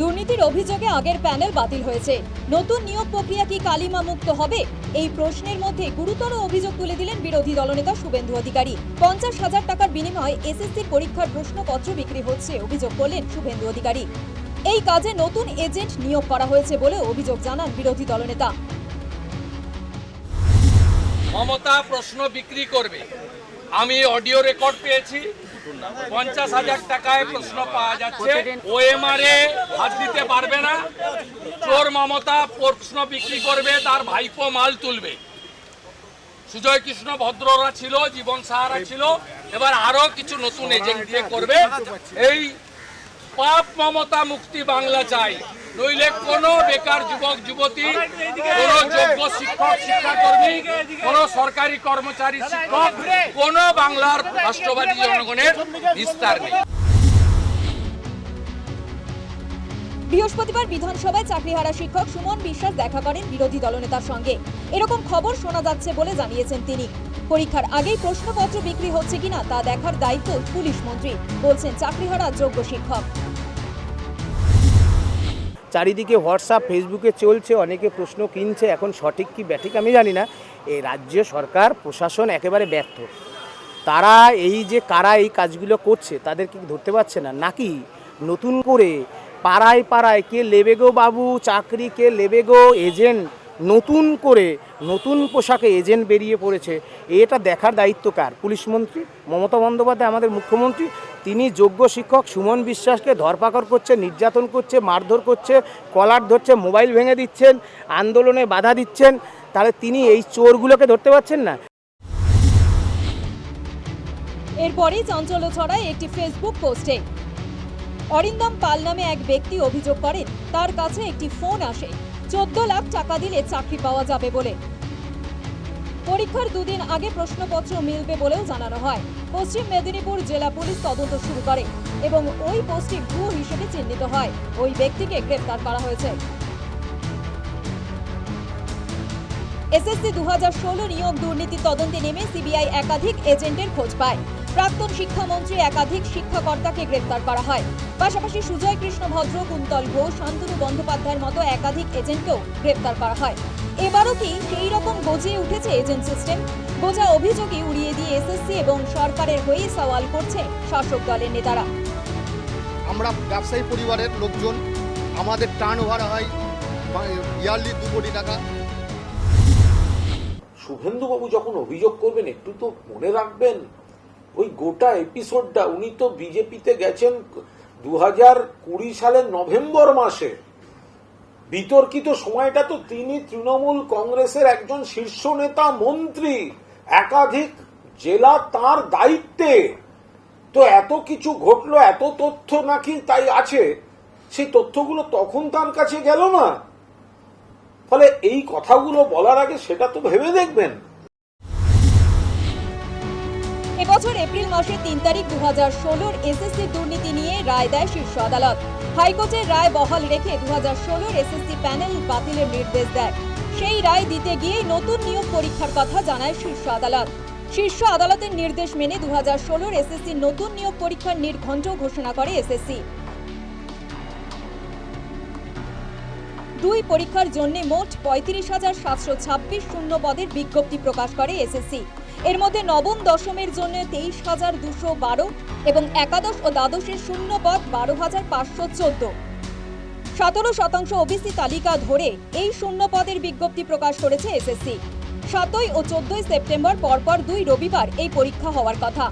দুর্নীতির অভিযোগে আগের প্যানেল বাতিল হয়েছে। নতুন নিয়োগ প্রক্রিয়া কি কালিমা মুক্ত হবে? এই প্রশ্নের মধ্যে গুরুতর অভিযোগ তুলে দিলেন বিরোধী দলনেতা শুভেন্দু অধিকারী। পঞ্চাশ হাজার টাকার বিনিময়ে এসএসসির পরীক্ষার প্রশ্নপত্র বিক্রি হচ্ছে, অভিযোগ করলেন শুভেন্দু অধিকারী। এই কাজে নতুন এজেন্ট নিয়োগ করা হয়েছে বলে অভিযোগ জানান বিরোধী দলনেতা। মমতা প্রশ্ন বিক্রি করবে। আমি অডিও রেকর্ড পেয়েছি। পঞ্চাশ হাজার টাকায় প্রশ্ন পাওয়া যাচ্ছে। ওএমআর এ হাত দিতে পারবে না। চোর মমতা প্রশ্ন বিক্রি করবে, তার ভাইপো মাল তুলবে। সুজয় কৃষ্ণ ভদ্ররা ছিল, জীবন সাহারা ছিল। এবার আরও কিছু নতুন এজেন্ট দিয়ে করবে। এই পাপ মমতা মুক্তি বাংলা চাই। নইলে কোন বেকার যুবক, যুবতী, কোন যোগ্য শিক্ষক, শিক্ষাকর্মী, কোন সরকারি কর্মচারী, শিক্ষক, কোন বাংলার রাষ্ট্রবাদী জনগণের বিস্তার নেই। বৃহস্পতিবার বিধানসভায় চাকরিহারা শিক্ষক সুমন বিশ্বাস দেখা করেন বিরোধী দলনেতার সঙ্গে। এরকম খবর শোনা যাচ্ছে বলে জানিয়েছেন তিনি। পরীক্ষার আগেই প্রশ্নপত্র বিক্রি হচ্ছে কিনা তা দেখার দায়িত্ব পুলিশ মন্ত্রী বলছেন চাকরিহারা যোগ্য শিক্ষক। চারিদিকে হোয়াটসঅ্যাপ, ফেসবুকে চলছে, অনেকে প্রশ্ন কিনছে, এখন সঠিক কি, ব্যাঠিক আমি জানি না। এই রাজ্য সরকার, প্রশাসন একেবারে ব্যর্থ। তারা এই যে কারা এই কাজগুলো করছে তাদেরকে কি ধরতে পারছে না? নাকি নতুন করে পাড়ায় পাড়ায় কে লেবে গো বাবু, চাকরি কে লেবেগো এজেন্ট নতুন করে নতুন পোশাকে এজেন্ট বেরিয়ে পড়েছে। এটা দেখার দায়িত্ব কার? পুলিশ মন্ত্রী, মমতা বন্দ্যোপাধ্যায় আমাদের মুখ্যমন্ত্রী, তিনি যোগ্য শিক্ষক সুমন বিশ্বাসকে ধরপাকড় করছে, নির্যাতন করছে, মারধর করছে, কলার ধরছে, মোবাইল ভেঙে দিচ্ছেন, আন্দোলনে বাধা দিচ্ছেন। তাহলে তিনি এই চোরগুলোকে ধরতে পারছেন না? এরপরই চাঞ্চল্য ছড়ায় একটি ফেসবুক পোস্টে। অরিন্দম পাল নামে এক ব্যক্তি অভিযোগ করেন, তার কাছে একটি ফোন আসে। চোদ্দ লাখ টাকা দিলে চাকরি পাওয়া যাবে বলে। পরীক্ষার দুদিন আগে প্রশ্নপত্র মিলবে বলেও জানানো হয়। পশ্চিম মেদিনীপুর জেলা পুলিশ তদন্ত শুরু করে এবং ওই পোস্টটি ভুয়ো হিসেবে চিহ্নিত হয়। ওই ব্যক্তিকে গ্রেপ্তার করা হয়েছে। এসএসসি দু হাজার ষোলো নিয়োগ দুর্নীতি তদন্তে নেমে সিবিআই একাধিক এজেন্টের খোঁজ পায়। প্রাক্তন শিক্ষামন্ত্রী একাধিক শিক্ষাকর্তাকে গ্রেফতার করা হয়। পাশাপাশি সুজয় কৃষ্ণ ভদ্র, কুন্তল ঘোষ, শান্তনু বন্দ্যোপাধ্যায়ের মতো একাধিক এজেন্টকেও গ্রেফতার করা হয়। এবারও কি সেই রকম গজিয়ে উঠেছে এজেন্ট সিস্টেম? গোজা অভিযোগই উড়িয়ে দিয়ে এসএসসি এবং সরকারের হয়ে সওয়াল করছে শাসক দলের নেতারা। আমরা ব্যবসায়ী পরিবারের লোকজন, আমাদের টার্ন ওভার হয় ইয়ারলি দু কোটি টাকা। শুভেন্দুবাবু যখন অভিযোগ করবেন, একটু তো মনে রাখবেন, ওই গোটা এপিসোডটা উনি তো বিজেপিতে গেছেন দু হাজার কুড়ি সালের নভেম্বর মাসে। বিতর্কিত সময়টা তো তিনি তৃণমূল কংগ্রেসের একজন শীর্ষ নেতা, মন্ত্রী, একাধিক জেলা তার দায়িত্বে। তো এত কিছু ঘটলো, এত তথ্য নাকি তাই আছে, সেই তথ্যগুলো তখন তার কাছে গেল না। ফলে এই কথাগুলো বলার আগে সেটা তো ভেবে দেখবেন। এবছর এপ্রিল মাসের তিন তারিখ দু হাজার ষোলোর এসএসসি দুর্নীতি নিয়ে রায় দেয় শীর্ষ আদালত। হাইকোর্টের রায় বহাল রেখে দু হাজার ষোলোর এসএসসি প্যানেল বাতিলের নির্দেশ দেয়। সেই রায় দিতে গিয়ে নতুন নিয়োগ পরীক্ষার কথা জানায় শীর্ষ আদালত। শীর্ষ আদালতের নির্দেশ মেনে দু হাজার ষোলোর এসএসসি নতুন নিয়োগ পরীক্ষার নির্ঘণ্ট ঘোষণা করে এসএসসি। দুই পরীক্ষার জন্য মোট পঁয়ত্রিশ হাজার সাতশো ছাব্বিশ শূন্য পদের বিজ্ঞপ্তি প্রকাশ করে এসএসসি। এর মধ্যে নবম দশমের জন্য তেইশ হাজার দুশো বারো এবং একাদশ ও দ্বাদশের শূন্য পদ বারো হাজার পাঁচশো চোদ্দ। সতেরো শতাংশ ওবিসি তালিকা ধরে এই শূন্য পদের বিজ্ঞপ্তি প্রকাশ করেছে এসএসসি। সাতই ও চোদ্দই সেপ্টেম্বর পরপর দুই রবিবার এই পরীক্ষা হওয়ার কথা।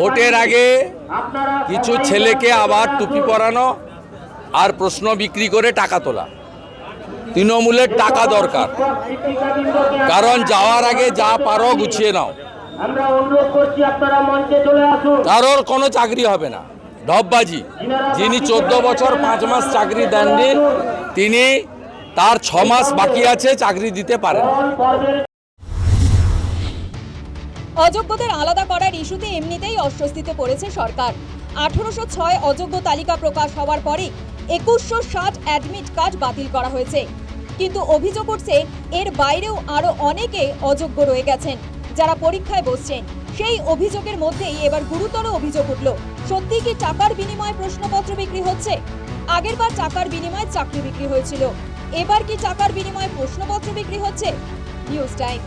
ভোটের আগে কিছু ছেলেকে আবার টুপি পরানো আর প্রশ্ন বিক্রি করে টাকা তোলা। তৃণমূলের টাকা দরকার। কারণ যাওয়ার আগে যা পারো গুছিয়ে নাও। আমরা অনুরোধ করছি আপনারা মঞ্চে চলে আসুন। কারোর কোনো চাকরি হবে না। ঢপবাজি। যিনি চোদ্দ বছর পাঁচ মাস চাকরি দেননি তিনি তার ছ মাস বাকি আছে চাকরি দিতে পারেন। অযোগ্যদের আলাদা করার ইস্যুতে এমনিতেই অস্বস্তিতে পড়েছে সরকার। আঠারোশো ছয় অযোগ্য তালিকা প্রকাশ হওয়ার পরে একুশশো ষাট অ্যাডমিট কার্ড বাতিল করা হয়েছে। কিন্তু অভিযোগ উঠছে, এর বাইরেও আরও অনেকে অযোগ্য রয়ে গেছেন, যারা পরীক্ষায় বসছেন। সেই অভিযোগের মধ্যেই এবার গুরুতর অভিযোগ উঠল। সত্যি কি টাকার বিনিময়ে প্রশ্নপত্র বিক্রি হচ্ছে? আগেরবার টাকার বিনিময়ে চাকরি বিক্রি হয়েছিল। এবার কি টাকার বিনিময়ে প্রশ্নপত্র বিক্রি হচ্ছে? News time.